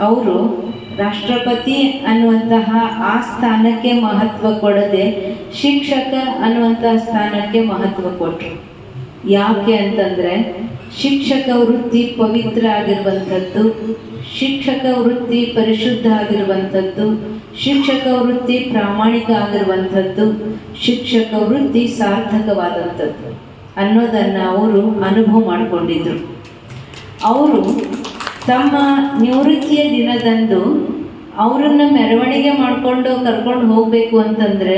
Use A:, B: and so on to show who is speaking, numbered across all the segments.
A: ಅವರು ರಾಷ್ಟ್ರಪತಿ ಅನ್ನುವಂತಹ ಆ ಸ್ಥಾನಕ್ಕೆ ಮಹತ್ವ ಕೊಡದೆ ಶಿಕ್ಷಕ ಅನ್ನುವಂತಹ ಸ್ಥಾನಕ್ಕೆ ಮಹತ್ವ ಕೊಟ್ಟರು ಯಾಕೆ ಅಂತಂದ್ರೆ ಶಿಕ್ಷಕ ವೃತ್ತಿ ಪವಿತ್ರ ಆಗಿರುವಂಥದ್ದು, ಶಿಕ್ಷಕ ವೃತ್ತಿ ಪರಿಶುದ್ಧ ಆಗಿರುವಂಥದ್ದು, ಶಿಕ್ಷಕ ವೃತ್ತಿ ಪ್ರಾಮಾಣಿಕ ಆಗಿರುವಂಥದ್ದು, ಶಿಕ್ಷಕ ವೃತ್ತಿ ಸಾರ್ಥಕವಾದಂಥದ್ದು ಅನ್ನೋದನ್ನು ಅವರು ಅನುಭವ ಮಾಡಿಕೊಂಡಿದ್ರು. ಅವರು ತಮ್ಮ ನಿವೃತ್ತಿಯ ದಿನದಂದು ಅವರನ್ನು ಮೆರವಣಿಗೆ ಮಾಡಿಕೊಂಡು ಕರ್ಕೊಂಡು ಹೋಗಬೇಕು ಅಂತಂದರೆ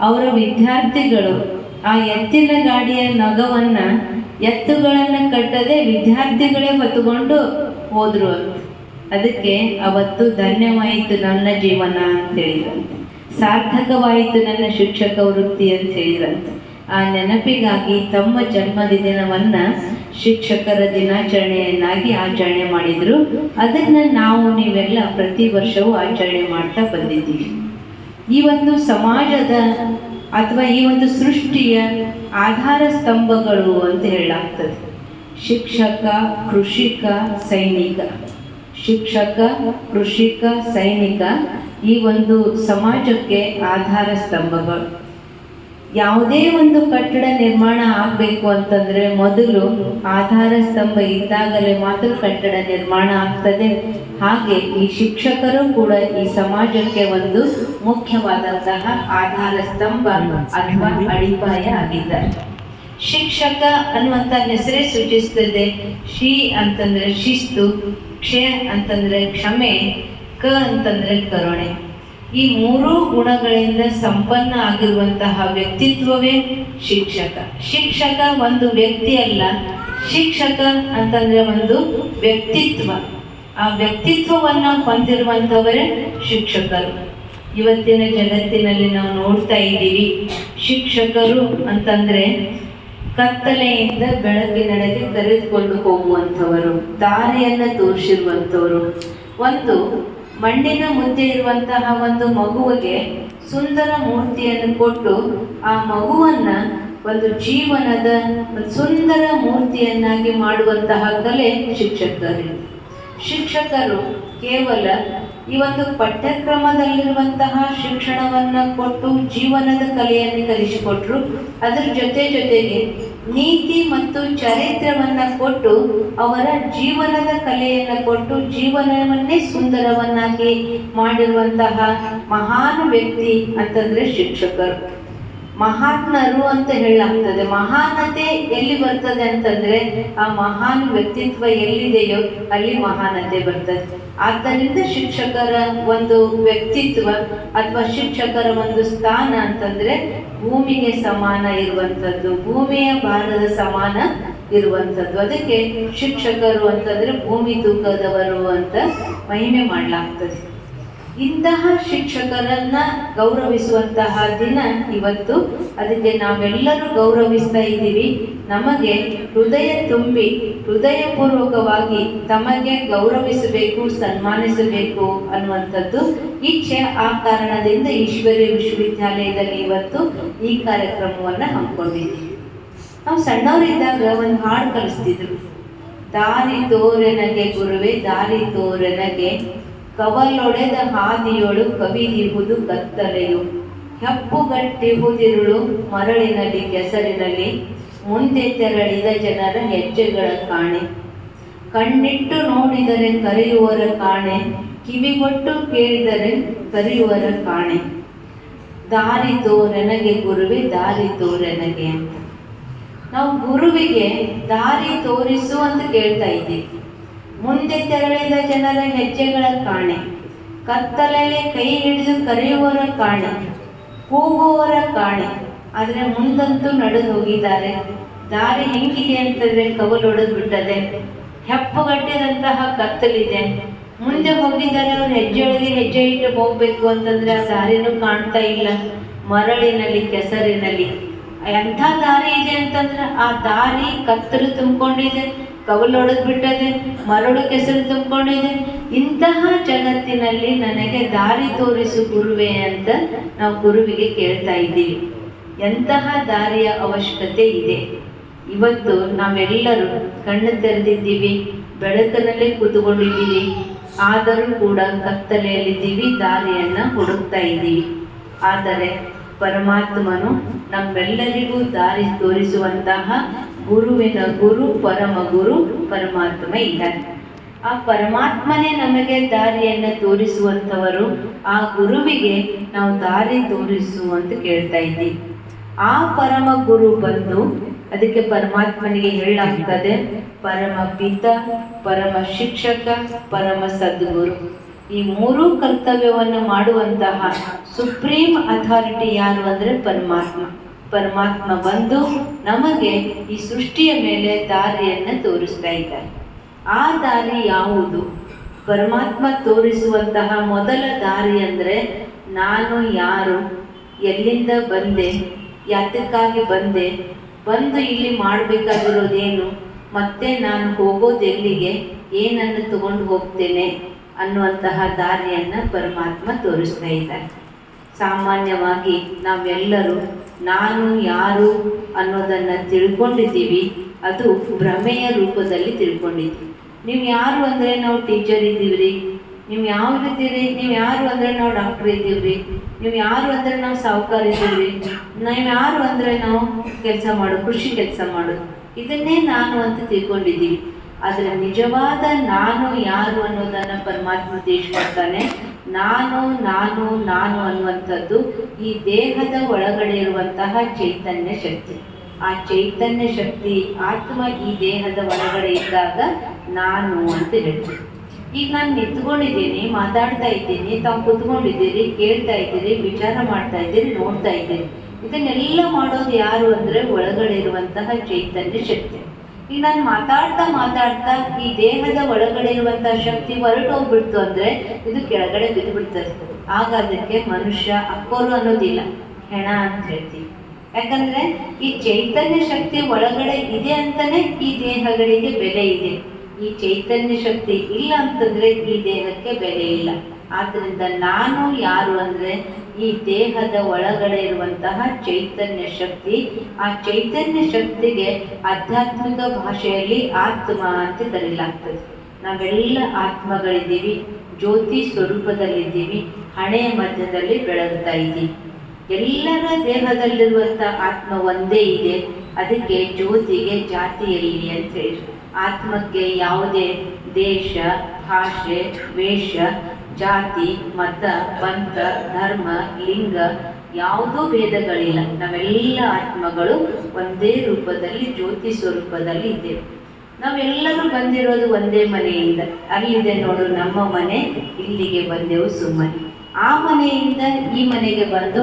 A: ಅವರ ವಿದ್ಯಾರ್ಥಿಗಳು ಆ ಎತ್ತಿನ ಗಾಡಿಯ ನಗವನ್ನು ಎತ್ತುಗಳನ್ನು ಕಟ್ಟದೆ ವಿದ್ಯಾರ್ಥಿಗಳೇ ಹೊತ್ತುಕೊಂಡು ಹೋದರು ಅದಕ್ಕೆ ಅವತ್ತು ಧನ್ಯವಾಯಿತು ನನ್ನ ಜೀವನ ಅಂತ ಹೇಳಿದ್ರಂತೆ. ಸಾರ್ಥಕವಾಯಿತು ನನ್ನ ಶಿಕ್ಷಕ ವೃತ್ತಿ ಅಂತ ಹೇಳಿದ್ರಂತೆ. ಆ ನೆನಪಿಗಾಗಿ ತಮ್ಮ ಜನ್ಮದಿನವನ್ನು ಶಿಕ್ಷಕರ ದಿನಾಚರಣೆಯನ್ನಾಗಿ ಆಚರಣೆ ಮಾಡಿದ್ರು. ಅದನ್ನು ನಾವು ನೀವೆಲ್ಲ ಪ್ರತಿ ವರ್ಷವೂ ಆಚರಣೆ ಮಾಡ್ತಾ ಬಂದಿದ್ದೀವಿ. ಈ ಒಂದು ಸಮಾಜದ ಅಥವಾ ಈ ಒಂದು ಸೃಷ್ಟಿಯ ಆಧಾರ ಸ್ತಂಭಗಳು ಅಂತ ಹೇಳಲಾಗ್ತದೆ. ಶಿಕ್ಷಕ, ಕೃಷಿಕ, ಸೈನಿಕ. ಶಿಕ್ಷಕ, ಕೃಷಿಕ, ಸೈನಿಕ ಈ ಒಂದು ಸಮಾಜಕ್ಕೆ ಆಧಾರ ಸ್ತಂಭಗಳು. ಯಾವುದೇ ಒಂದು ಕಟ್ಟಡ ನಿರ್ಮಾಣ ಆಗಬೇಕು ಅಂತಂದ್ರೆ ಮೊದಲು ಆಧಾರ ಸ್ತಂಭ ಇದ್ದಾಗಲೇ ಮಾತ್ರ ಕಟ್ಟಡ ನಿರ್ಮಾಣ ಆಗ್ತದೆ. ಹಾಗೆ ಈ ಶಿಕ್ಷಕರು ಕೂಡ ಈ ಸಮಾಜಕ್ಕೆ ಒಂದು ಮುಖ್ಯವಾದಂತಹ ಆಧಾರ ಸ್ತಂಭ ಅಥವಾ ಅಡಿಪಾಯ ಆಗಿದ್ದಾರೆ. ಶಿಕ್ಷಕ ಅನ್ನುವಂಥ ಹೆಸರೇ ಸೂಚಿಸ್ತದೆ. ಶಿ ಅಂತಂದ್ರೆ ಶಿಸ್ತು, ಕ್ಷ ಅಂತಂದ್ರೆ ಕ್ಷಮೆ, ಕ ಅಂತಂದ್ರೆ ಕರುಣೆ. ಈ ಮೂರೂ ಗುಣಗಳಿಂದ ಸಂಪನ್ನ ಆಗಿರುವಂತಹ ವ್ಯಕ್ತಿತ್ವವೇ ಶಿಕ್ಷಕ. ಶಿಕ್ಷಕ ಒಂದು ವ್ಯಕ್ತಿ ಅಲ್ಲ, ಶಿಕ್ಷಕ ಅಂತಂದ್ರೆ ಒಂದು ವ್ಯಕ್ತಿತ್ವ. ಆ ವ್ಯಕ್ತಿತ್ವವನ್ನ ಹೊಂದಿರುವಂಥವರೇ ಶಿಕ್ಷಕರು. ಇವತ್ತಿನ ಜಗತ್ತಿನಲ್ಲಿ ನಾವು ನೋಡ್ತಾ ಇದ್ದೀವಿ, ಶಿಕ್ಷಕರು ಅಂತಂದ್ರೆ ಕತ್ತಲೆಯಿಂದ ಬೆಳಕಿನಡೆಗೆ ಕರೆದುಕೊಂಡು ಹೋಗುವಂಥವರು, ದಾರಿಯನ್ನು ತೋರಿಸಿರುವಂಥವರು. ಒಂದು ಮಣ್ಣಿನ ಮುಂದೆ ಇರುವಂತಹ ಒಂದು ಮಗುವಿಗೆ ಸುಂದರ ಮೂರ್ತಿಯನ್ನು ಕೊಟ್ಟು ಆ ಮಗುವನ್ನ ಒಂದು ಜೀವನದ ಸುಂದರ ಮೂರ್ತಿಯನ್ನಾಗಿ ಮಾಡುವಂತಹ ಕಲೆ ಶಿಕ್ಷಕರು. ಶಿಕ್ಷಕರು ಕೇವಲ ಈ ಒಂದು ಪಠ್ಯಕ್ರಮದಲ್ಲಿರುವಂತಹ ಶಿಕ್ಷಣವನ್ನ ಕೊಟ್ಟು ಜೀವನದ ಕಲೆಯನ್ನು ಕಲಿಸಿಕೊಟ್ರು. ಅದರ ಜೊತೆ ಜೊತೆಗೆ ನೀತಿ ಮತ್ತು ಚರಿತ್ರವನ್ನು ಕೊಟ್ಟು ಅವರ ಜೀವನದ ಕಲೆಯನ್ನು ಕೊಟ್ಟು ಜೀವನವನ್ನೇ ಸುಂದರವನ್ನಾಗಿ ಮಾಡಿರುವಂತಹ ಮಹಾನ್ ವ್ಯಕ್ತಿ ಅಂತಂದ್ರೆ ಶಿಕ್ಷಕರು. ಮಹಾತ್ಮರು ಅಂತ ಹೇಳಲಾಗ್ತದೆ. ಮಹಾನತೆ ಎಲ್ಲಿ ಬರ್ತದೆ ಅಂತಂದ್ರೆ ಆ ಮಹಾನ್ ವ್ಯಕ್ತಿತ್ವ ಎಲ್ಲಿದೆಯೋ ಅಲ್ಲಿ ಮಹಾನತೆ ಬರ್ತದೆ. ಆದ್ದರಿಂದ ಶಿಕ್ಷಕರ ಒಂದು ವ್ಯಕ್ತಿತ್ವ ಅಥವಾ ಶಿಕ್ಷಕರ ಒಂದು ಸ್ಥಾನ ಅಂತಂದ್ರೆ ಭೂಮಿಗೆ ಸಮಾನ ಇರುವಂಥದ್ದು. ಭೂಮಿಯ ಭಾರದ ಸಮಾನ ಇರುವಂಥದ್ದು. ಅದಕ್ಕೆ ಶಿಕ್ಷಕರು ಅಂತಂದ್ರೆ ಭೂಮಿ ತೂಕದವರು ಅಂತ ಮಹಿಮೆ ಮಾಡಲಾಗ್ತದೆ. ಇಂತಹ ಶಿಕ್ಷಕರನ್ನ ಗೌರವಿಸುವಂತಹ ದಿನ ಇವತ್ತು. ಅದಕ್ಕೆ ನಾವೆಲ್ಲರೂ ಗೌರವಿಸ್ತಾ ಇದ್ದೀವಿ. ನಮಗೆ ಹೃದಯ ತುಂಬಿ, ಹೃದಯಪೂರ್ವಕವಾಗಿ ತಮಗೆ ಗೌರವಿಸಬೇಕು, ಸನ್ಮಾನಿಸಬೇಕು ಅನ್ನುವಂಥದ್ದು ಇಚ್ಛೆ ಆ ಕಾರಣದಿಂದ ಈಶ್ವರ್ಯ ವಿಶ್ವವಿದ್ಯಾಲಯದಲ್ಲಿ ಇವತ್ತು ಈ ಕಾರ್ಯಕ್ರಮವನ್ನು ಹಮ್ಮಿಕೊಂಡಿದ್ದೀವಿ. ನಾವು ಸಣ್ಣವರಿದ್ದಾಗ ಒಂದು ಹಾಡು ಕಲಿಸ್ತಿದ್ರು. ದಾರಿ ತೋರೆನಗೆ ಗುರುವೆ, ದಾರಿ ತೋರೆನಗೆ ಕವಲೊಡೆದ ಹಾದಿಯೊಳು ಕವಿದಿಹುದು ಕತ್ತಲೆಯು. ಹೆಪ್ಪುಗಟ್ಟಿಹುದಿರುಳು ಮರಳಿನಲ್ಲಿ ಕೆಸರಿನಲ್ಲಿ ಮುಂದೆ ತೆರಳಿದ ಜನರ ಹೆಜ್ಜೆಗಳ ಕಾಣೆ. ಕಣ್ಣಿಟ್ಟು ನೋಡಿದರೆ ಕರೆಯುವರ ಕಾಣೆ, ಕಿವಿಗೊಟ್ಟು ಕೇಳಿದರೆ ಕರೆಯುವರ ಕಾಣೆ. ದಾರಿ ತೋರೆನಗೆ ಗುರುವೆ, ದಾರಿ ತೋರೆನಗೆ ಅಂತ. ನಾವು ಗುರುವಿಗೆ ದಾರಿ ತೋರಿಸು ಅಂತ ಕೇಳ್ತಾ ಇದ್ದೀವಿ. ಮುಂದೆ ತೆರಳಿದ ಜನರ ಹೆಜ್ಜೆಗಳ ಕಾಣೆ. ಕತ್ತಲಲ್ಲಿ ಕೈ ಹಿಡಿದು ಕರೆಯುವವರ ಕಾಣೆ. ಕೂಗುವವರ ಕಾಣೆ. ಆದರೆ ಮುಂದಂತೂ ನಡೆದು ಹೋಗಿದ್ದಾರೆ. ದಾರಿ ಹೆಂಗಿದೆ ಅಂತಂದ್ರೆ ಕವಲೊಡೆದು ಬಿಟ್ಟದೆ ಹೆಪ್ಪುಗಟ್ಟಿದಂತಹ ಕತ್ತಲಿದೆ. ಮುಂದೆ ಹೋಗಿದ್ದಾರೆ ಅವ್ರು ಹೆಜ್ಜೆ ಒಳಗೆ ಹೆಜ್ಜೆ ಇಟ್ಟು ಹೋಗ್ಬೇಕು ಅಂತಂದ್ರೆ ಆ ದಾರಿನೂ ಕಾಣ್ತಾ ಇಲ್ಲ. ಮರಳಿನಲ್ಲಿ, ಕೆಸರಿನಲ್ಲಿ. ಎಂಥ ದಾರಿ ಇದೆ ಅಂತಂದ್ರೆ ಆ ದಾರಿ ಕತ್ತಲು ತುಂಬಿಕೊಂಡಿದೆ. ಕವಲೊಡೆದು ಬಿಟ್ಟದೆ, ಮರಳು ಕೆಸರು ತುಂಬಿಕೊಂಡಿದೆ. ಇಂತಹ ಜಗತ್ತಿನಲ್ಲಿ ನನಗೆ ದಾರಿ ತೋರಿಸು ಗುರುವೆ ಅಂತ ನಾವು ಗುರುವಿಗೆ ಕೇಳ್ತಾ ಇದ್ದೀವಿ. ಎಂತಹ ದಾರಿಯ ಅವಶ್ಯಕತೆ ಇದೆ. ಇವತ್ತು ನಾವೆಲ್ಲರೂ ಕಣ್ಣು ತೆರೆದಿದ್ದೀವಿ, ಬೆಳಕಿನಲ್ಲೇ ಕೂತ್ಕೊಂಡಿದ್ದೀವಿ. ಆದರೂ ಕೂಡ ಕತ್ತಲೆಯಲ್ಲಿದ್ದೀವಿ, ದಾರಿಯನ್ನು ಹುಡುಕ್ತಾ ಇದ್ದೀವಿ. ಆದರೆ ಪರಮಾತ್ಮನು ನಮ್ಮೆಲ್ಲರಿಗೂ ದಾರಿ ತೋರಿಸುವಂತಹ ಗುರುವಿನ ಗುರು, ಪರಮ ಗುರು, ಪರಮಾತ್ಮ ಇದ್ದಾನೆ. ಆ ಪರಮಾತ್ಮನೇ ನಮಗೆ ದಾರಿಯನ್ನು ತೋರಿಸುವಂಥವರು, ಆ ಗುರುವಿಗೆ ನಾವು ದಾರಿ ತೋರಿಸು ಅಂತ ಕೇಳ್ತಾ ಇದ್ದೀವಿ. ಆ ಪರಮ ಗುರು ಬಂದು ಅದಕ್ಕೆ ಪರಮಾತ್ಮನಿಗೆ ಹೇಳಲಾಗ್ತದೆ ಪರಮ ಪಿತ, ಪರಮ ಶಿಕ್ಷಕ, ಪರಮ ಸದ್ಗುರು. ಈ ಮೂರೂ ಕರ್ತವ್ಯವನ್ನು ಮಾಡುವಂತಹ ಸುಪ್ರೀಂ ಅಥಾರಿಟಿ ಯಾರು ಅಂದರೆ ಪರಮಾತ್ಮ. ಪರಮಾತ್ಮ ಬಂದು ನಮಗೆ ಈ ಸೃಷ್ಟಿಯ ಮೇಲೆ ದಾರಿಯನ್ನು ತೋರಿಸ್ತಾ ಇದ್ದಾರೆ. ಆ ದಾರಿ ಯಾವುದು? ಪರಮಾತ್ಮ ತೋರಿಸುವಂತಹ ಮೊದಲ ದಾರಿ ಅಂದರೆ ನಾನು ಯಾರು? ಎಲ್ಲಿಂದ ಬಂದೆ? ಯಾತಕ್ಕಾಗಿ ಬಂದೆ? ಬಂದು ಇಲ್ಲಿ ಮಾಡಬೇಕಾಗಿರೋದೇನು? ಮತ್ತೆ ನಾನು ಹೋಗೋದೆಲ್ಲಿಗೆ ಏನನ್ನು ತಗೊಂಡು ಹೋಗ್ತೇನೆ ಅನ್ನುವಂತಹ ದಾರಿಯನ್ನು ಪರಮಾತ್ಮ ತೋರಿಸ್ತಾ ಇದ್ದಾರೆ. ಸಾಮಾನ್ಯವಾಗಿ ನಾವೆಲ್ಲರೂ, ನಾನು, ಯಾರು ಅನ್ನೋದನ್ನು ತಿಳ್ಕೊಂಡಿದ್ದೀವಿ. ಅದು ಭ್ರಮೆಯ ರೂಪದಲ್ಲಿ ತಿಳ್ಕೊಂಡಿದ್ದೀವಿ ನೀವು ಯಾರು ಅಂದರೆ ನಾವು ಟೀಚರ್ ಇದ್ದೀವ್ರಿ? ನೀವು ಯಾವ್ದು ಇದ್ದೀರಿ ನೀವು ಯಾರು ಅಂದರೆ ನಾವು ಡಾಕ್ಟರ್ ಇದ್ದೀವ್ರಿ? ನೀವು ಯಾರು ಅಂದರೆ ನಾವು ಸಾಹುಕಾರ ಇದ್ದೀವ್ರಿ? ನೀವು ಯಾರು ಅಂದರೆ ನಾವು ಕೆಲಸ ಮಾಡೋದು, ಕೃಷಿ ಕೆಲಸ ಮಾಡೋದು? ಇದನ್ನೇ ನಾನು ಅಂತ ತಿಳ್ಕೊಂಡಿದ್ದೀವಿ. ಆದರೆ ನಿಜವಾದ ನಾನು, ಯಾರು ಅನ್ನೋದನ್ನು ಪರಮಾತ್ಮ ತಿಳಿಸ್ಕೊಡ್ತಾನೆ ನಾನು ನಾನು ನಾನು ಅನ್ನುವಂಥದ್ದು ಈ ದೇಹದ ಒಳಗಡೆ ಇರುವಂತಹ ಚೈತನ್ಯ ಶಕ್ತಿ. ಆ ಚೈತನ್ಯ ಶಕ್ತಿ ಆತ್ಮ ಈ ದೇಹದ ಒಳಗಡೆ ಇದ್ದಾಗ ನಾನು ಅಂತ ಹೇಳ್ತೀನಿ. ಈಗ ನಾನು ನಿಂತ್ಕೊಂಡಿದ್ದೀನಿ, ಮಾತಾಡ್ತಾ ಇದ್ದೀನಿ, ತಾವು ಕುತ್ಕೊಂಡಿದ್ದೀರಿ, ಕೇಳ್ತಾ ಇದ್ದೀರಿ, ವಿಚಾರ ಮಾಡ್ತಾ ಇದ್ದೀರಿ, ನೋಡ್ತಾ ಇದ್ದೀರಿ. ಇದನ್ನೆಲ್ಲ ಮಾಡೋದು ಯಾರು ಅಂದರೆ ಒಳಗಡೆ ಇರುವಂತಹ ಚೈತನ್ಯ ಶಕ್ತಿ. ಈಗ ನಾನು ಮಾತಾಡ್ತಾ ಮಾತಾಡ್ತಾ ಈ ದೇಹದ ಒಳಗಡೆ ಇರುವಂತಹ ಶಕ್ತಿ ಹೊರಟೋಗ್ಬಿಡ್ತು ಅಂದರೆ ಇದು ಕೆಳಗಡೆ ಬಿದ್ದು ಬಿಡ್ತದೆ ಆಗ ಅದಕ್ಕೆ ಮನುಷ್ಯ ಅಕ್ಕೋರು ಅನ್ನೋದಿಲ್ಲ. ಹೆಣ ಅಂತ ಹೇಳ್ತೀವಿ. ಯಾಕಂದ್ರೆ ಈ ಚೈತನ್ಯ ಶಕ್ತಿ ಒಳಗಡೆ ಇದೆ ಅಂತಾನೆ ಈ ದೇಹಗಳಿಗೆ ಬೆಲೆ ಇದೆ. ಈ ಚೈತನ್ಯ ಶಕ್ತಿ ಇಲ್ಲ ಅಂತಂದ್ರೆ ಈ ದೇಹಕ್ಕೆ ಬೆಲೆ ಇಲ್ಲ. ಆದ್ರಿಂದ ನಾನು ಯಾರು ಅಂದ್ರೆ ಈ ದೇಹದ ಒಳಗಡೆ ಇರುವಂತಹ ಚೈತನ್ಯ ಶಕ್ತಿ, ಆ ಚೈತನ್ಯ ಶಕ್ತಿಗೆ ಆಧ್ಯಾತ್ಮಿಕ ಭಾಷೆಯಲ್ಲಿ ಆತ್ಮ ಅಂತ ಕರೆಯಲಾಗ್ತದೆ ನಾವೆಲ್ಲ ಆತ್ಮಗಳಿದ್ದೀವಿ, ಜ್ಯೋತಿ ಸ್ವರೂಪದಲ್ಲಿದ್ದೀವಿ, ಹಣೆಯ ಮಧ್ಯದಲ್ಲಿ ಬೆಳಗ್ತಾ ಇದ್ದೀವಿ. ಎಲ್ಲರ ದೇಹದಲ್ಲಿರುವಂಥ ಆತ್ಮ ಒಂದೇ ಇದೆ, ಅದಕ್ಕೆ ಜ್ಯೋತಿಗೆ ಜಾತಿಯಲ್ಲಿ ಅಂತ ಹೇಳಿ ಆತ್ಮಕ್ಕೆ ಯಾವುದೇ ದೇಶ, ಭಾಷೆ, ವೇಷ, ಜಾತಿ, ಮತ, ಪಂಥ, ಧರ್ಮ, ಲಿಂಗ ಯಾವುದೂ ಭೇದಗಳಿಲ್ಲ. ನಾವೆಲ್ಲ ಆತ್ಮಗಳು ಒಂದೇ ರೂಪದಲ್ಲಿ, ಜ್ಯೋತಿ ಸ್ವರೂಪದಲ್ಲಿ ಇದ್ದೇವೆ. ನಾವೆಲ್ಲರೂ ಬಂದಿರೋದು ಒಂದೇ ಮನೆಯಿಂದ. ಅಲ್ಲಿದೆ ನೋಡು, ನಮ್ಮ ಮನೆ, ಇಲ್ಲಿಗೆ ಬಂದೆವು ಸುಮ್ಮನೆ. ಆ ಮನೆಯಿಂದ ಈ ಮನೆಗೆ ಬಂದು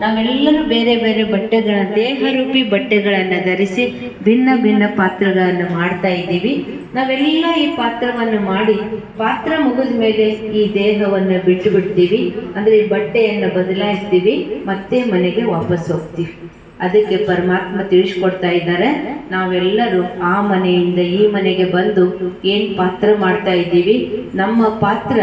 A: ನಾವೆಲ್ಲರೂ ಬೇರೆ ಬೇರೆ ಬಟ್ಟೆಗಳ ದೇಹರೂಪಿ ಬಟ್ಟೆಗಳನ್ನು ಧರಿಸಿ ಭಿನ್ನ ಭಿನ್ನ ಪಾತ್ರಗಳನ್ನು ಮಾಡ್ತಾ ಇದ್ದೀವಿ. ನಾವೆಲ್ಲ ಈ ಪಾತ್ರವನ್ನು ಮಾಡಿ ಪಾತ್ರ ಮುಗಿದ ಮೇಲೆ ಈ ದೇಹವನ್ನು ಬಿಟ್ಟು ಬಿಡ್ತೀವಿ. ಅಂದರೆ ಈ ಬಟ್ಟೆಯನ್ನು ಬದಲಾಯಿಸ್ತೀವಿ. ಮತ್ತೆ ಮನೆಗೆ ವಾಪಸ್ ಹೋಗ್ತೀವಿ. ಅದಕ್ಕೆ ಪರಮಾತ್ಮ ತಿಳಿಸ್ಕೊಡ್ತಾ ಇದ್ದಾರೆ. ನಾವೆಲ್ಲರೂ ಆ ಮನೆಯಿಂದ ಈ ಮನೆಗೆ ಬಂದು ಏನು ಪಾತ್ರ ಮಾಡ್ತಾ ಇದ್ದೀವಿ? ನಮ್ಮ ಪಾತ್ರ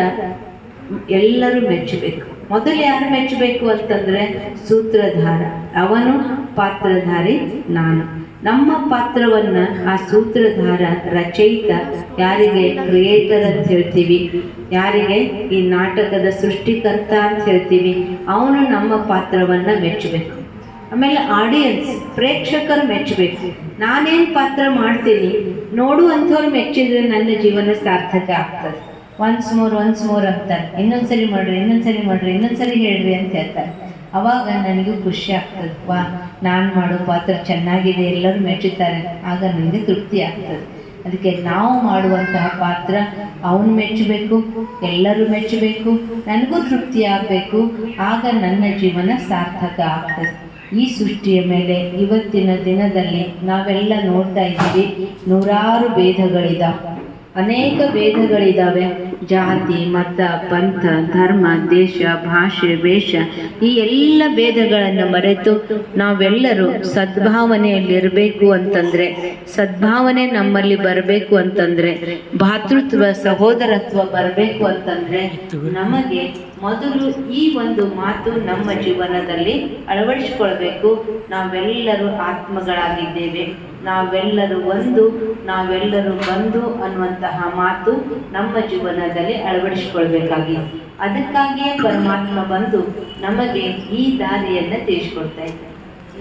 A: ಎಲ್ಲರೂ ಮೆಚ್ಚಬೇಕು. ಮೊದಲು ಯಾರು ಮೆಚ್ಚಬೇಕು ಅಂತಂದರೆ ಸೂತ್ರಧಾರ. ಅವನು ಪಾತ್ರಧಾರಿ, ನಾನು. ನಮ್ಮ ಪಾತ್ರವನ್ನು ಆ ಸೂತ್ರಧಾರ, ರಚಯಿತ, ಯಾರಿಗೆ ಕ್ರಿಯೇಟರ್ ಅಂತ ಹೇಳ್ತೀವಿ, ಯಾರಿಗೆ ಈ ನಾಟಕದ ಸೃಷ್ಟಿಕರ್ತ ಅಂತ ಹೇಳ್ತೀವಿ, ಅವನು ನಮ್ಮ ಪಾತ್ರವನ್ನು ಮೆಚ್ಚಬೇಕು. ಆಮೇಲೆ ಆಡಿಯನ್ಸ್ ಪ್ರೇಕ್ಷಕರು ಮೆಚ್ಚಬೇಕು. ನಾನೇನು ಪಾತ್ರ ಮಾಡ್ತೀನಿ ನೋಡುವಂಥವ್ರು ಮೆಚ್ಚಿದರೆ ನನ್ನ ಜೀವನ ಸಾರ್ಥಕ ಆಗ್ತದೆ. ಒನ್ಸ್ ಮೋರ್ ಒನ್ಸ್ ಮೋರ್ ಅಂತಾರೆ. ಇನ್ನೊಂದ್ಸರಿ ಮಾಡ್ರಿ ಇನ್ನೊಂದ್ಸರಿ ಮಾಡ್ರಿ, ಇನ್ನೊಂದ್ಸರಿ ಹೇಳ್ರಿ ಅಂತ ಹೇಳ್ತಾರೆ. ಅವಾಗ ನನಗೂ ಖುಷಿ ಆಗ್ತದೆ. ವಾ, ನಾನು ಮಾಡೋ ಪಾತ್ರ ಚೆನ್ನಾಗಿದೆ, ಎಲ್ಲರೂ ಮೆಚ್ಚುತ್ತಾರೆ ಆಗ ನನಗೆ ತೃಪ್ತಿ ಆಗ್ತದೆ. ಅದಕ್ಕೆ ನಾವು ಮಾಡುವಂತಹ ಪಾತ್ರ ಅವನು ಮೆಚ್ಚಬೇಕು, ಎಲ್ಲರೂ ಮೆಚ್ಚಬೇಕು, ನನಗೂ ತೃಪ್ತಿ ಆಗಬೇಕು. ಆಗ ನನ್ನ ಜೀವನ ಸಾರ್ಥಕ ಆಗ್ತದೆ. ಈ ಸೃಷ್ಟಿಯ ಮೇಲೆ ಇವತ್ತಿನ ದಿನದಲ್ಲಿ ನಾವೆಲ್ಲ ನೋಡ್ತಾ ಇದ್ದೀವಿ, ನೂರಾರು ಭೇದಗಳಿದಾವೆ. ಅನೇಕ ಭೇದಗಳಿದ್ದಾವೆ ಜಾತಿ, ಮತ, ಪಂಥ, ಧರ್ಮ, ದೇಶ, ಭಾಷೆ, ವೇಷ ಈ ಎಲ್ಲ ಭೇದಗಳನ್ನು ಮರೆತು ನಾವೆಲ್ಲರೂ ಸದ್ಭಾವನೆಯಲ್ಲಿರಬೇಕು ಅಂತಂದ್ರೆ, ಸದ್ಭಾವನೆ ನಮ್ಮಲ್ಲಿ ಬರಬೇಕು ಅಂತಂದ್ರೆ, ಭಾತೃತ್ವ, ಸಹೋದರತ್ವ ಬರಬೇಕು ಅಂತಂದ್ರೆ ನಮಗೆ ಮೊದಲು ಈ ಒಂದು ಮಾತು ನಮ್ಮ ಜೀವನದಲ್ಲಿ ಅಳವಡಿಸಿಕೊಳ್ಬೇಕು. ನಾವೆಲ್ಲರೂ ಆತ್ಮಗಳಾಗಿದ್ದೇವೆ. ನಾವೆಲ್ಲರೂ ಒಂದು, ನಾವೆಲ್ಲರೂ ಬಂದು ಅನ್ನುವಂತಹ ಮಾತು ನಮ್ಮ ಜೀವನದಲ್ಲಿ ಅಳವಡಿಸಿಕೊಳ್ಬೇಕಾಗಿದೆ ಅದಕ್ಕಾಗಿಯೇ ಪರಮಾತ್ಮ ಬಂದು ನಮಗೆ ಈ ದಾರಿಯನ್ನು ತಿಳಿಸ್ಕೊಡ್ತಾ ಇದ್ದಾರೆ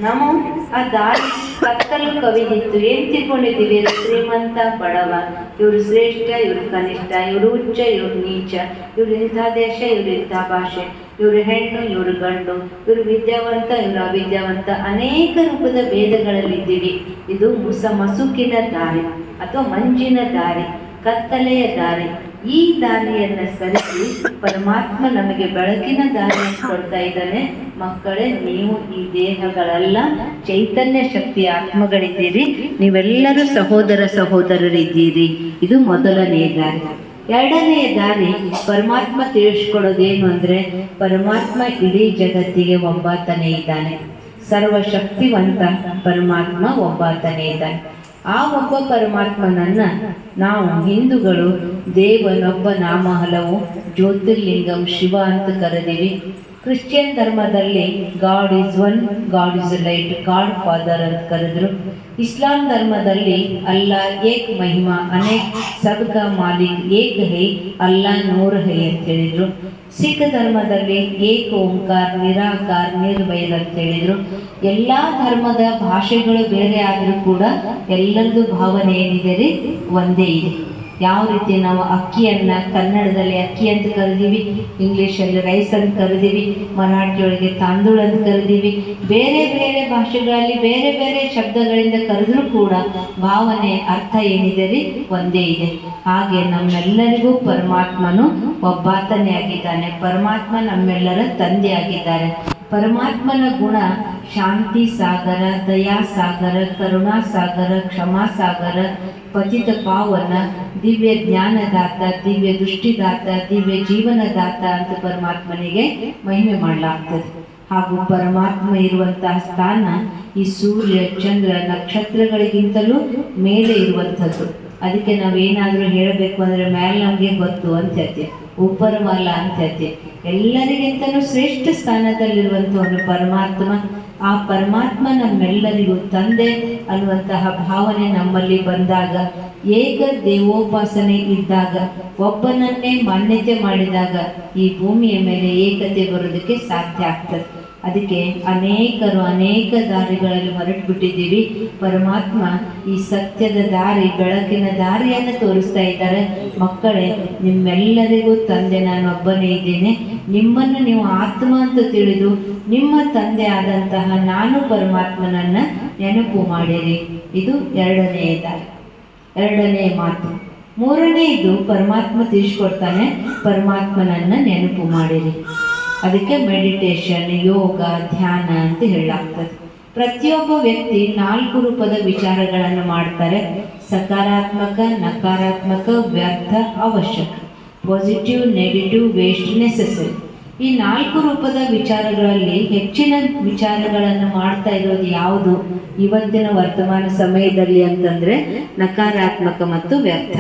A: ನಾವು ಆ ದಾರಿ ಕತ್ತಲು ಕವಿದಿತ್ತು ಏನ್ ತಿಳ್ಕೊಂಡಿದ್ದೀವಿ? ಶ್ರೀಮಂತ ಬಡವ, ಇವರು ಶ್ರೇಷ್ಠ, ಇವರು ಕನಿಷ್ಠ, ಇವರು ಉಚ್ಚ ಇವರು ನೀಚ, ಇವ್ರು ಇಂಥ ದೇಶ, ಇವ್ರು ಇಂಥ ಭಾಷೆ. ಇವರು ಹೆಣ್ಣು, ಇವರು ಗಂಡು, ಇವರು ವಿದ್ಯಾವಂತ, ಇವರು ಅವಿದ್ಯಾವಂತ ಅನೇಕ ರೂಪದ ಭೇದಗಳಲ್ಲಿದ್ದೀವಿ ಇದು ಮುಸ ಮಸುಕಿನ ದಾರಿ ಅಥವಾ ಮಂಜಿನ ದಾರಿ, ಕತ್ತಲೆಯ ದಾರಿ. ಈ ದಾರಿಯನ್ನು ಸರಿಸಿ ಪರಮಾತ್ಮ ನಮಗೆ ಬೆಳಕಿನ ದಾರಿಯನ್ನು ಕೊಡ್ತಾ ಇದ್ದಾನೆ. ಮಕ್ಕಳೇ, ನೀವು ಈ ದೇಹಗಳೆಲ್ಲ ಚೈತನ್ಯ ಶಕ್ತಿ ಆತ್ಮಗಳಿದ್ದೀರಿ. ನೀವೆಲ್ಲರೂ ಸಹೋದರ ಸಹೋದರರಿದ್ದೀರಿ. ಇದು ಮೊದಲನೇ ದಾರಿ. ಎರಡನೆಯ ದಾರಿ ಪರಮಾತ್ಮ ತಿಳಿಸ್ಕೊಡೋದೇನು ಅಂದರೆ ಪರಮಾತ್ಮ ಇಡೀ ಜಗತ್ತಿಗೆ ಒಬ್ಬಾತನೇ ಇದ್ದಾನೆ. ಸರ್ವಶಕ್ತಿವಂತ ಪರಮಾತ್ಮ ಒಬ್ಬಾತನೇ ಇದ್ದಾನೆ. ಆ ಒಬ್ಬ ಪರಮಾತ್ಮನನ್ನ ನಾವು ಹಿಂದೂಗಳು ದೇವನೊಬ್ಬ ನಾಮ ಹಲವು ಜ್ಯೋತಿರ್ಲಿಂಗಂ ಶಿವ ಅಂತ ಕರೆದೀವಿ. ಕ್ರಿಶ್ಚಿಯನ್ ಧರ್ಮದಲ್ಲಿ god is one god is light god father ಅಂತ ಕರೆದ್ರು. ಇಸ್ಲಾಂ ಧರ್ಮದಲ್ಲಿ ಅಲ್ಲಾ ಏಕ್ ಮಹಿಮಾ, ಅನೇಕ್ ಸಬ್ಕ ಮಾಲಿಕ್, ಏಕ್ ಹೈ, ಅಲ್ಲಾ ನೂರ್ ಹೈ ಅಂತ ಹೇಳಿದ್ರು. ಸಿಖ್ ಧರ್ಮದಲ್ಲಿ ಏಕ್ ಓಂಕಾರ, ನಿರಾಕಾರ ನಿರ್ವೈರ್ ಅಂತ ಹೇಳಿದ್ರು. ಎಲ್ಲ ಧರ್ಮದ ಭಾಷೆಗಳು ಬೇರೆ ಆದರೂ ಕೂಡ ಎಲ್ಲರದ್ದು ಭಾವನೆ ಏನಿದೆ ರೀ? ಒಂದೇ ಇದೆ. ಯಾವ ರೀತಿ ನಾವು ಅಕ್ಕಿಯನ್ನ ಕನ್ನಡದಲ್ಲಿ ಅಕ್ಕಿ ಅಂತ ಕರೆದೀವಿ, ಇಂಗ್ಲೀಷಲ್ಲಿ ರೈಸ್ ಅಂತ ಕರೆದೀವಿ, ಮರಾಠಿಯೊಳಗೆ ತಾಂದೂಳ ಅಂತ ಕರೆದೀವಿ, ಬೇರೆ ಬೇರೆ ಭಾಷೆಗಳಲ್ಲಿ ಬೇರೆ ಬೇರೆ ಶಬ್ದಗಳಿಂದ ಕರೆದ್ರೂ ಕೂಡ ಭಾವನೆ, ಅರ್ಥ ಏನಿದೆ ರೀ? ಒಂದೇ ಇದೆ. ಹಾಗೆ ನಮ್ಮೆಲ್ಲರಿಗೂ ಪರಮಾತ್ಮನು ಒಬ್ಬಾತನೇ ಆಗಿದ್ದಾನೆ. ಪರಮಾತ್ಮ ನಮ್ಮೆಲ್ಲರ ತಂದೆ ಆಗಿದ್ದಾರೆ. ಪರಮಾತ್ಮನ ಗುಣ ಶಾಂತಿ, ಸಾಗರ, ದಯಾ, ಸಾಗರ, ಕರುಣಾ ಸಾಗರ, ಕ್ಷಮಾ ಸಾಗರ, ಪತಿತ ಪಾವನ, ದಿವ್ಯ ಜ್ಞಾನದಾತ, ದಿವ್ಯ ದೃಷ್ಟಿದಾತ, ದಿವ್ಯ ಜೀವನದಾತ ಅಂತ ಪರಮಾತ್ಮನಿಗೆ ಮಹಿಮೆ ಮಾಡಲಾಗ್ತದೆ. ಹಾಗೂ ಪರಮಾತ್ಮ ಇರುವಂತಹ ಸ್ಥಾನ ಈ ಸೂರ್ಯ, ಚಂದ್ರ, ನಕ್ಷತ್ರಗಳಿಗಿಂತಲೂ ಮೇಲೆ ಇರುವಂಥದ್ದು. ಅದಕ್ಕೆ ನಾವೇನಾದರೂ ಹೇಳಬೇಕು ಅಂದರೆ ಮೇಲೆ ನಮಗೆ ಗೊತ್ತು ಅಂತ ಹೇಳ್ತೀವಿ ಉಪರವಲ್ಲ ಅಂತ ಹೇಳ್ತಿ ಎಲ್ಲರಿಗಿಂತಲೂ ಶ್ರೇಷ್ಠ ಸ್ಥಾನದಲ್ಲಿರುವಂತವನು ಪರಮಾತ್ಮ. ಆ ಪರಮಾತ್ಮ ನಮ್ಮೆಲ್ಲರಿಗೂ ತಂದೆ ಅನ್ನುವಂತಹ ಭಾವನೆ ನಮ್ಮಲ್ಲಿ ಬಂದಾಗ, ಏಕ ದೇವೋಪಾಸನೆ ಇದ್ದಾಗ, ಒಬ್ಬನನ್ನೇ ಮಾನ್ಯತೆ ಮಾಡಿದಾಗ ಈ ಭೂಮಿಯ ಮೇಲೆ ಏಕತೆ ಬರೋದಕ್ಕೆ ಸಾಧ್ಯ ಆಗ್ತದೆ. ಅದಕ್ಕೆ ಅನೇಕರು ಅನೇಕ ದಾರಿಗಳಲ್ಲಿ ಹೊರಟು ಬಿಟ್ಟಿದ್ದೀವಿ ಪರಮಾತ್ಮ ಈ ಸತ್ಯದ ದಾರಿ, ಬೆಳಕಿನ ದಾರಿಯನ್ನು ತೋರಿಸ್ತಾ ಇದ್ದಾರೆ. ಮಕ್ಕಳೇ, ನಿಮ್ಮೆಲ್ಲರಿಗೂ ತಂದೆ ನಾನು ಒಬ್ಬನೇ ಇದ್ದೇನೆ. ನಿಮ್ಮನ್ನು ನೀವು ಆತ್ಮ ಅಂತ ತಿಳಿದು ನಿಮ್ಮ ತಂದೆ ಆದಂತಹ ನಾನು ಪರಮಾತ್ಮನನ್ನ ನೆನಪು ಮಾಡಿರಿ. ಇದು ಎರಡನೆಯ ದಾರಿ ಎರಡನೇ ಮಾತು. ಮೂರನೇ ಇದು ಪರಮಾತ್ಮ ತಿಳಿಸ್ಕೊಡ್ತಾನೆ, ಪರಮಾತ್ಮನನ್ನ ನೆನಪು ಮಾಡಿರಿ. ಅದಕ್ಕೆ ಮೆಡಿಟೇಷನ್ ಯೋಗ ಧ್ಯಾನ ಅಂತ ಹೇಳಲಾಗ್ತದೆ. ಪ್ರತಿಯೊಬ್ಬ ವ್ಯಕ್ತಿ ನಾಲ್ಕು ರೂಪದ ವಿಚಾರಗಳನ್ನು ಮಾಡ್ತಾರೆ. ಸಕಾರಾತ್ಮಕ, ನಕಾರಾತ್ಮಕ, ವ್ಯರ್ಥ, ಅವಶ್ಯಕ. ಪಾಸಿಟಿವ್ ನೆಗೆಟಿವ್ ವೇಸ್ಟ್ ನೆಸೆಸರಿ ಈ ನಾಲ್ಕು ರೂಪದ ವಿಚಾರಗಳಲ್ಲಿ ಹೆಚ್ಚಿನ ವಿಚಾರಗಳನ್ನು ಮಾಡ್ತಾ ಇರೋದು ಯಾವುದು? ಇವತ್ತಿನ ವರ್ತಮಾನ ಸಮಯದಲ್ಲಿ ಅಂತಂದ್ರೆ ನಕಾರಾತ್ಮಕ ಮತ್ತು ವ್ಯರ್ಥ.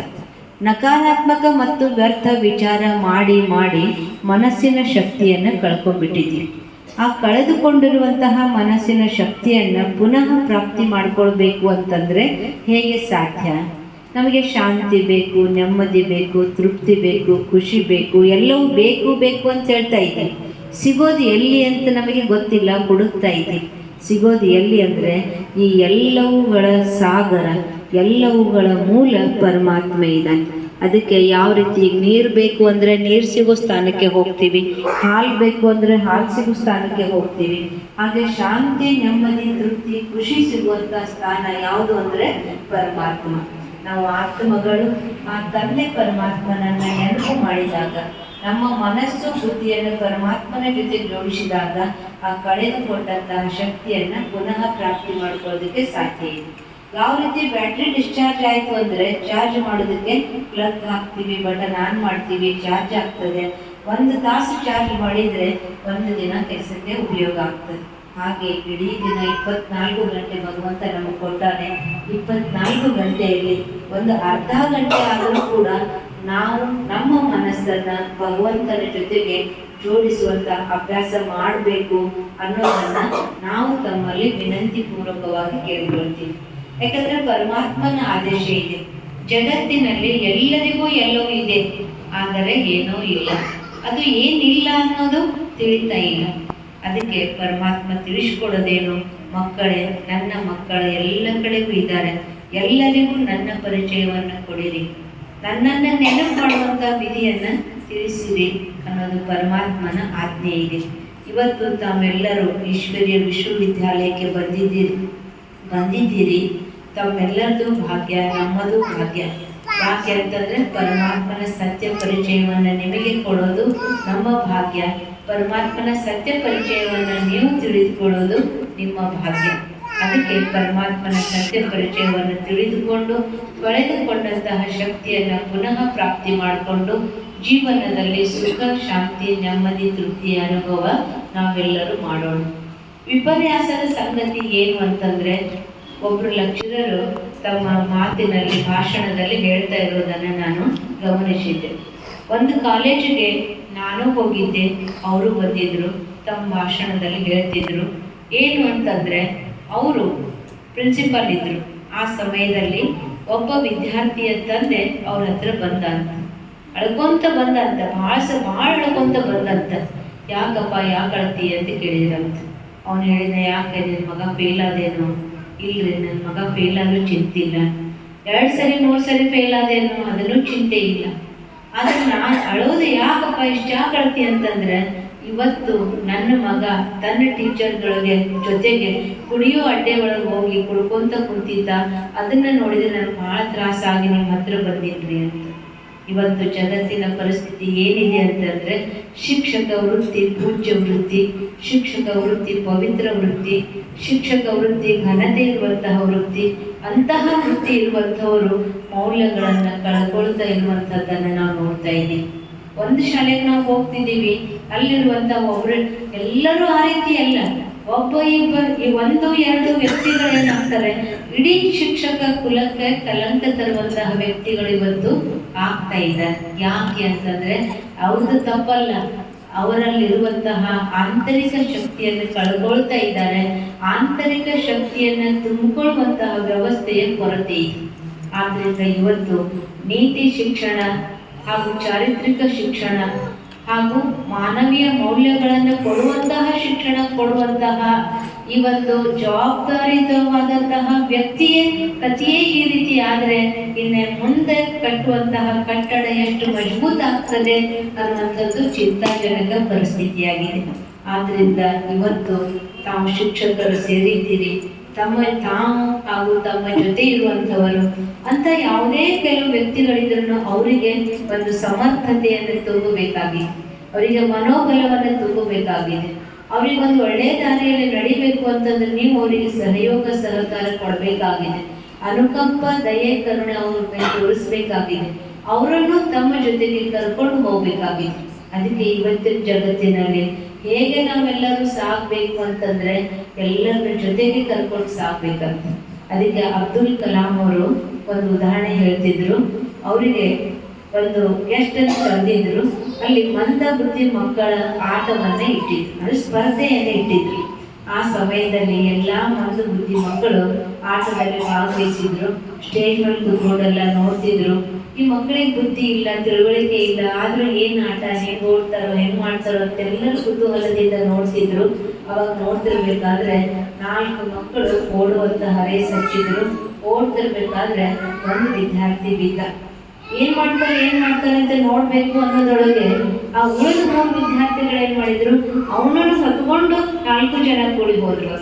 A: ನಕಾರಾತ್ಮಕ ಮತ್ತು ವ್ಯರ್ಥ ವಿಚಾರ ಮಾಡಿ ಮಾಡಿ ಮನಸ್ಸಿನ ಶಕ್ತಿಯನ್ನು ಕಳ್ಕೊಂಡ್ಬಿಟ್ಟಿದ್ದೀವಿ ಆ ಕಳೆದುಕೊಂಡಿರುವಂತಹ ಮನಸ್ಸಿನ ಶಕ್ತಿಯನ್ನು ಪುನಃ ಪ್ರಾಪ್ತಿ ಮಾಡ್ಕೊಳ್ಬೇಕು ಅಂತಂದ್ರೆ ಹೇಗೆ ಸಾಧ್ಯ? ನಮಗೆ ಶಾಂತಿ ಬೇಕು, ನೆಮ್ಮದಿ ಬೇಕು, ತೃಪ್ತಿ ಬೇಕು, ಖುಷಿ ಬೇಕು, ಎಲ್ಲವೂ ಬೇಕು ಬೇಕು ಅಂತ ಹೇಳ್ತಾ ಇದ್ದೀವಿ ಸಿಗೋದು ಎಲ್ಲಿ ಅಂತ ನಮಗೆ ಗೊತ್ತಿಲ್ಲ ಹುಡುಕ್ತಾ ಇದ್ದೀವಿ ಸಿಗೋದು ಎಲ್ಲಿ ಅಂದರೆ ಈ ಎಲ್ಲವುಗಳ ಸಾಗರ, ಎಲ್ಲವುಗಳ ಮೂಲ ಪರಮಾತ್ಮ ಇದ್ದಾನೆ ಅದಕ್ಕೆ ಯಾವ ರೀತಿ ನೀರು ಬೇಕು ಅಂದರೆ ನೀರು ಸಿಗೋ ಸ್ಥಾನಕ್ಕೆ ಹೋಗ್ತೀವಿ, ಹಾಲು ಬೇಕು ಅಂದರೆ ಹಾಲು ಸಿಗೋ ಸ್ಥಾನಕ್ಕೆ ಹೋಗ್ತೀವಿ. ಹಾಗೆ ಶಾಂತಿ, ನೆಮ್ಮದಿ, ತೃಪ್ತಿ, ಖುಷಿ ಸಿಗುವಂಥ ಸ್ಥಾನ ಯಾವುದು ಅಂದರೆ ಪರಮಾತ್ಮ. ನಾವು ಆತ್ಮಗಳು ಆ ತಂದೆ ಪರಮಾತ್ಮನನ್ನ ನೆನಪು ಮಾಡಿದಾಗ ನಮ್ಮ ಮನಸ್ಸು ಬುದ್ಧಿಯನ್ನು ಪರಮಾತ್ಮನ ಜೊತೆ ಜೋಡಿಸಿದಾಗ ಆ ಕಳೆದುಕೊಂಡಂತಹ ಶಕ್ತಿಯನ್ನ ಪುನಃ ಪ್ರಾಪ್ತಿ ಮಾಡ್ಕೊಳ್ಳೋದಕ್ಕೆ ಸಾಧ್ಯ ಇದೆ. ಯಾವ ರೀತಿ ಬ್ಯಾಟ್ರಿ ಡಿಸ್ಚಾರ್ಜ್ ಆಯಿತು ಅಂದರೆ ಚಾರ್ಜ್ ಮಾಡೋದಕ್ಕೆ ಪ್ಲಗ್ ಹಾಕ್ತೀವಿ, ಬಟನ್ ಆನ್ ಮಾಡ್ತೀವಿ, ಚಾರ್ಜ್ ಆಗ್ತದೆ. ಒಂದು ತಾಸು ಚಾರ್ಜ್ ಮಾಡಿದರೆ ಒಂದು ದಿನ ಕೆಲಸಕ್ಕೆ ಉಪಯೋಗ ಆಗ್ತದೆ. ಹಾಗೆ ಇಡೀ ದಿನ ಇಪ್ಪತ್ನಾಲ್ಕು ಗಂಟೆ ಭಗವಂತ ನಮಗೆ ಕೊಟ್ಟಾನೆ, ಇಪ್ಪತ್ನಾಲ್ಕು ಗಂಟೆಯಲ್ಲಿ ಒಂದು ಅರ್ಧ ಗಂಟೆ ಆದರೂ ಕೂಡ ನಾವು ನಮ್ಮ ಮನಸ್ಸನ್ನ ಭಗವಂತನ ಜೊತೆಗೆ ಜೋಡಿಸುವಂತ ಅಭ್ಯಾಸ ಮಾಡಬೇಕು ಅನ್ನೋದನ್ನ ನಾವು ತಮ್ಮಲ್ಲಿ ವಿನಂತಿ ಪೂರ್ವಕವಾಗಿ ಕೇಳಿಕೊಳ್ತೀವಿ. ಯಾಕಂದ್ರೆ ಪರಮಾತ್ಮನ ಆದೇಶ ಇದೆ. ಜಗತ್ತಿನಲ್ಲಿ ಎಲ್ಲರಿಗೂ ಎಲ್ಲವೂ ಇದೆ. ಆದರೆ ಏನೋ ಇಲ್ಲ. ಅದು ಏನಿಲ್ಲ ಅನ್ನೋದು ತಿಳಿತಾ ಇಲ್ಲ. ಅದಕ್ಕೆ ಪರಮಾತ್ಮ ತಿಳಿಸ್ಕೊಡೋದೇನು? ಮಕ್ಕಳೇ, ನನ್ನ ಮಕ್ಕಳ ಎಲ್ಲ ಕಡೆಗೂ ಇದ್ದಾರೆ. ಎಲ್ಲರಿಗೂ ನನ್ನ ಪರಿಚಯವನ್ನು ಕೊಡಿರಿ. ನನ್ನನ್ನು ನೆನಪು ಮಾಡುವಂಥ ವಿಧಿಯನ್ನು ತಿಳಿಸಿದೆ ಅನ್ನೋದು ಪರಮಾತ್ಮನ ಆಜ್ಞೆ ಇದೆ. ಇವತ್ತು ತಾವೆಲ್ಲರೂ ಈಶ್ವರ್ಯ ವಿಶ್ವವಿದ್ಯಾಲಯಕ್ಕೆ ಬಂದಿದ್ದೀರಿ. ಬಂದಿದ್ದೀರಿ. ತಮ್ಮೆಲ್ಲರದು ಭಾಗ್ಯ, ನಮ್ಮದು ಭಾಗ್ಯ. ಯಾಕೆ ಅಂತಂದ್ರೆ ಪರಮಾತ್ಮನ ಸತ್ಯ ಪರಿಚಯವನ್ನು ನಿಮಗೆ ಕೊಡೋದು ನಮ್ಮ ಭಾಗ್ಯ. ಪರಮಾತ್ಮನ ಸತ್ಯ ಪರಿಚಯವನ್ನು ನೀವು ತಿಳಿದುಕೊಳ್ಳೋದು ನಿಮ್ಮ ಭಾಗ್ಯ. ಅದಕ್ಕೆ ಪರಮಾತ್ಮನ ಸತ್ಯ ಪರಿಚಯವನ್ನು ತಿಳಿದುಕೊಂಡು ಕಳೆದುಕೊಂಡಂತಹ ಶಕ್ತಿಯನ್ನು ಪುನಃ ಪ್ರಾಪ್ತಿ ಮಾಡಿಕೊಂಡು ಜೀವನದಲ್ಲಿ ಸುಖ, ಶಾಂತಿ, ನೆಮ್ಮದಿ ತೃಪ್ತಿಯ ಅನುಭವ ನಾವೆಲ್ಲರೂ ಮಾಡೋಣ. ವಿಪರ್ಯಾಸದ ಸಂಗತಿ ಏನು ಅಂತಂದರೆ ಒಬ್ಬರು ಲಕ್ಷರರು ತಮ್ಮ ಮಾತಿನಲ್ಲಿ, ಭಾಷಣದಲ್ಲಿ ಹೇಳ್ತಾ ಇರೋದನ್ನು ನಾನು ಗಮನಿಸಿದ್ದೆ. ಒಂದು ಕಾಲೇಜಿಗೆ ನಾನು ಹೋಗಿದ್ದೆ, ಅವರು ಬಂದಿದ್ದರು ತಮ್ಮ ಭಾಷಣದಲ್ಲಿ ಹೇಳ್ತಿದ್ರು. ಏನು ಅಂತಂದ್ರೆ ಅವರು ಪ್ರಿನ್ಸಿಪಾಲ್ ಇದ್ದರು ಆ ಸಮಯದಲ್ಲಿ ಒಬ್ಬ ವಿದ್ಯಾರ್ಥಿಯ ತಂದೆ ಅವ್ರ ಹತ್ರ ಬಂದ ಅಂತ ಅಳ್ಕೊಂತ ಬಂದಂತ ಭಾಳ ಸ, ಭಾಳ ಅಳ್ಕೊಂತ ಬಂದಂತ ಯಾಕಪ್ಪ, ಯಾಕೆ ಅಳ್ತಿ ಅಂತ ಕೇಳಿದ್ರಂತ. ಅವನು ಹೇಳಿದ, ಯಾಕೆ ನಿನ್ನ ಮಗ ಫೇಲ್ ಆದೇನು? ಇಲ್ರಿ ನನ್ನ ಮಗ ಫೇಲ್ ಆದ್ರು ಚಿಂತೆ ಇಲ್ಲ. ಎರಡು ಸರಿ, ಮೂರು ಸರಿ ಫೇಲ್ ಆದೇನು? ಅದನ್ನು ಚಿಂತೆ ಇಲ್ಲ. ಆದರೆ ನಾನು ಅಳೋದು ಯಾಕಪ್ಪ ಇಷ್ಟು ಯಾಕೆ ಅಳ್ತಿ ಅಂತಂದ್ರೆ ಇವತ್ತು ನನ್ನ ಮಗ ತನ್ನ ಟೀಚರ್ಗಳಿಗೆ ಜೊತೆಗೆ ಕುಡಿಯೋ ಅಡ್ಡೆ ಒಳಗೆ ಹೋಗಿ ಕುಡ್ಕೊಂತ ಕುಂತಿದ್ದ, ಅದನ್ನ ನೋಡಿದ್ರೆ ನನಗೆ ಭಾಳ ತ್ರಾಸಾಗಿ ನಿಮ್ಮ ಹತ್ರ ಬಂದಿನ್ರಿ ಅಂತ. ಇವತ್ತು ಜಗತ್ತಿನ ಪರಿಸ್ಥಿತಿ ಏನಿದೆ ಅಂತಂದ್ರೆ ಶಿಕ್ಷಕ ವೃತ್ತಿ, ಪೂಜ್ಯ ವೃತ್ತಿ, ಶಿಕ್ಷಕ ವೃತ್ತಿ, ಪವಿತ್ರ ವೃತ್ತಿ, ಶಿಕ್ಷಕ ವೃತ್ತಿ, ಘನತೆ ಇರುವಂತಹ ವೃತ್ತಿ, ಅಂತಹ ವೃತ್ತಿ ಇರುವಂಥವರು ಮೌಲ್ಯಗಳನ್ನು ಕಳ್ಕೊಳ್ತಾ ಇರುವಂಥದ್ದನ್ನು ನಾವು ನೋಡ್ತಾ ಇದ್ದೀವಿ. ಒಂದು ಶಾಲೆಗೆ ನಾವು ಹೋಗ್ತಿದ್ದೀವಿ ಅಲ್ಲಿರುವಂತ ಒಬ್ಬರು ಎಲ್ಲರೂ ಆ ರೀತಿ ಅಲ್ಲ. ಒಬ್ಬ ಇಬ್ಬ ಈ ಒಂದು, ಎರಡು ವ್ಯಕ್ತಿಗಳೇನಾಗ್ತಾರೆ ಇಡೀ ಶಿಕ್ಷಕ ಕುಲಕ್ಕೆ ಕಲಂಕ ತರುವಂತಹ ವ್ಯಕ್ತಿಗಳು ಇವತ್ತು ಆಗ್ತಾ ಇದ್ದಾರೆ ಯಾಕೆ ಅಂತಂದ್ರೆ ಅವ್ರದ್ದು ತಪ್ಪಲ್ಲ. ಅವರಲ್ಲಿರುವಂತಹ ಆಂತರಿಕ ಶಕ್ತಿಯನ್ನು ಕಳ್ಕೊಳ್ತಾ ಇದ್ದಾರೆ. ಆಂತರಿಕ ಶಕ್ತಿಯನ್ನು ತುಂಬಿಕೊಳ್ಳುವಂತಹ ವ್ಯವಸ್ಥೆಯ ಕೊರತೆ ಇದೆ. ಆದ್ದರಿಂದ ಇವತ್ತು ನೀತಿ ಶಿಕ್ಷಣ ಹಾಗೂ ಚಾರಿತ್ರಿಕ ಶಿಕ್ಷಣ ಹಾಗೂ ಮಾನವೀಯ ಮೌಲ್ಯಗಳನ್ನು ಕೊಡುವಂತಹ ಶಿಕ್ಷಣ, ಕೊಡುವಂತಹ ಈ ಒಂದು ಜವಾಬ್ದಾರಿಯುತವಾದಂತಹ ವ್ಯಕ್ತಿಯೇ ಕಥೆಯೇ ಈ ರೀತಿ ಆದರೆ ಇನ್ನೇ ಮುಂದೆ ಕಟ್ಟುವಂತಹ ಕಟ್ಟಡ ಎಷ್ಟು ಮಜಬೂತ ಆಗ್ತದೆ ಅನ್ನುವಂಥದ್ದು ಚಿಂತಾಜನಕ ಪರಿಸ್ಥಿತಿಯಾಗಿದೆ. ಆದ್ದರಿಂದ ಇವತ್ತು ತಾವು ಶಿಕ್ಷಕರು ಸೇರಿದ್ದೀರಿ ತಮ್ಮ ತಾವು ಹಾಗೂ ತಮ್ಮ ಜೊತೆ ಇರುವಂಥವರು ಅಂತ ಯಾವುದೇ ಕೆಲವು ವ್ಯಕ್ತಿಗಳಿದ್ರು ಅವರಿಗೆ ಒಂದು ಸಮರ್ಥತೆಯನ್ನು ತುಂಬಬೇಕಾಗಿದೆ. ಅವರಿಗೆ ಮನೋಬಲವನ್ನು ತುಂಬಬೇಕಾಗಿದೆ. ಅವರಿಗೆ ಒಂದು ಒಳ್ಳೆಯ ದಾರಿಯಲ್ಲಿ ನಡಿಬೇಕು ಅಂತಂದ್ರೆ ನೀವು ಅವರಿಗೆ ಸಹಯೋಗ, ಸಹಕಾರ ಕೊಡಬೇಕಾಗಿದೆ. ಅನುಕಂಪ, ದಯೆ, ಕರುಣೆ ಅವ್ರ ಮೇಲೆ ತೋರಿಸ್ಬೇಕಾಗಿದೆ. ಅವರನ್ನು ತಮ್ಮ ಜೊತೆಗೆ ಕರ್ಕೊಂಡು ಹೋಗ್ಬೇಕಾಗಿದೆ. ಅದಕ್ಕೆ ಇವತ್ತಿನ ಜಗತ್ತಿನಲ್ಲಿ ಹೇಗೆ ನಾವೆಲ್ಲರೂ ಸಾಕ್ಬೇಕು ಅಂತಂದ್ರೆ ಎಲ್ಲರ ಜೊತೆಗೆ ಕರ್ಕೊಂಡು ಸಾಕ್ಬೇಕಂತ ಅದಕ್ಕೆ ಅಬ್ದುಲ್ ಕಲಾಂ ಅವರು ಒಂದು ಉದಾಹರಣೆ ಹೇಳ್ತಿದ್ರು. ಅವರಿಗೆ ಒಂದು ಗೆಸ್ಟನ್ನು ಕರೆದಿದ್ರು ಅಲ್ಲಿ ಮಂದ ಬುದ್ಧಿ ಮಕ್ಕಳ ಆಟವನ್ನ ಇಟ್ಟಿದ್ರು. ಅಂದ್ರೆ ಸ್ಪರ್ಧೆಯನ್ನ ಇಟ್ಟಿದ್ರು. ಆ ಸಮಯದಲ್ಲಿ ಎಲ್ಲಾ ಮಂದ ಬುದ್ಧಿ ಮಕ್ಕಳು ಆಟದಲ್ಲಿ ಭಾಗವಹಿಸಿದ್ರು. ಸ್ಟೇಜ್ ಮೇಲೆ ಕೂತ್ಕೊಂಡೆಲ್ಲ ನೋಡ್ತಿದ್ರು. ಈ ಮಕ್ಕಳಿಗೆ ಬುದ್ಧಿ ಇಲ್ಲ, ತಿಳುವಳಿಕೆ ಇಲ್ಲ, ಆದ್ರೂ ಏನ್ ಆಟ ಹೆಂಗ್ ಓಡ್ತಾರೋ, ಹೆಂಗ್ ಮಾಡ್ತಾರೋ ಅಂತೆಲ್ಲರೂ ಕುತೂಹಲದಿಂದ ನೋಡ್ತಿದ್ರು. ಅವಾಗ ನೋಡ್ತಿರ್ಬೇಕಾದ್ರೆ ನಾಲ್ಕು ಮಕ್ಕಳು ಓಡುವಂತ ರೇಸ್ ಸಚ್ಚಿದ್ರು ಓಡ್ತಿರ್ಬೇಕಾದ್ರೆ ಒಂದು ವಿದ್ಯಾರ್ಥಿ ಬಿದ್ದ. ಏನ್ ಮಾಡ್ತಾರೆ ಏನ್ ಮಾಡ್ತಾರೆ ಅಂತ ನೋಡ್ಬೇಕು ಅನ್ನೋದೊಳಗೆ ಆ ಉಳಿದ ಮೂರು ವಿದ್ಯಾರ್ಥಿಗಳು ಏನ್ ಮಾಡಿದ್ರು, ಅವನನ್ನು ಸತ್ಕೊಂಡು ನಾಲ್ಕು ಜನ ಕೂಡಿ ಹೋದ್ರು.